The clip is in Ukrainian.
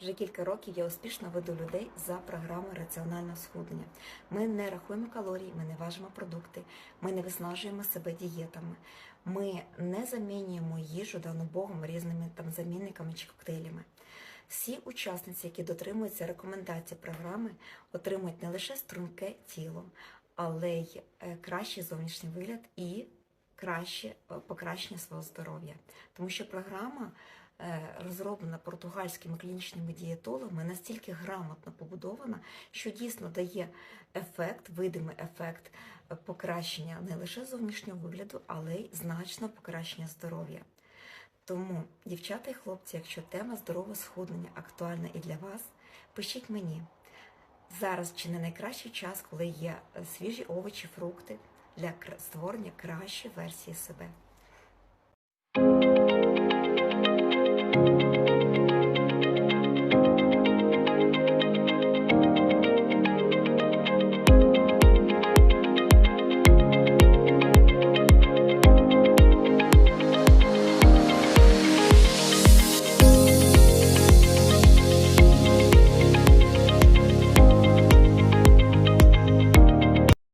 Вже кілька років я успішно веду людей за програмою раціонального схуднення. Ми не рахуємо калорії, ми не важимо продукти, ми не виснажуємо себе дієтами, ми не замінюємо їжу дану Богом різними там замінниками чи коктейлями. Всі учасниці, які дотримуються рекомендацій програми, отримують не лише струнке тіло, але й е, кращий зовнішній вигляд і краще е, покращення свого здоров'я. Тому що програма розроблена португальськими клінічними дієтологами, настільки грамотно побудована, що дійсно дає ефект, видимий ефект е, покращення не лише зовнішнього вигляду, але й значного покращення здоров'я. Тому, дівчата і хлопці, якщо тема здорового схуднення актуальна і для вас, пишіть мені. Зараз чи не найкращий час, коли є е, свіжі овочі, фрукти для створення кращої версії себе. Thank you.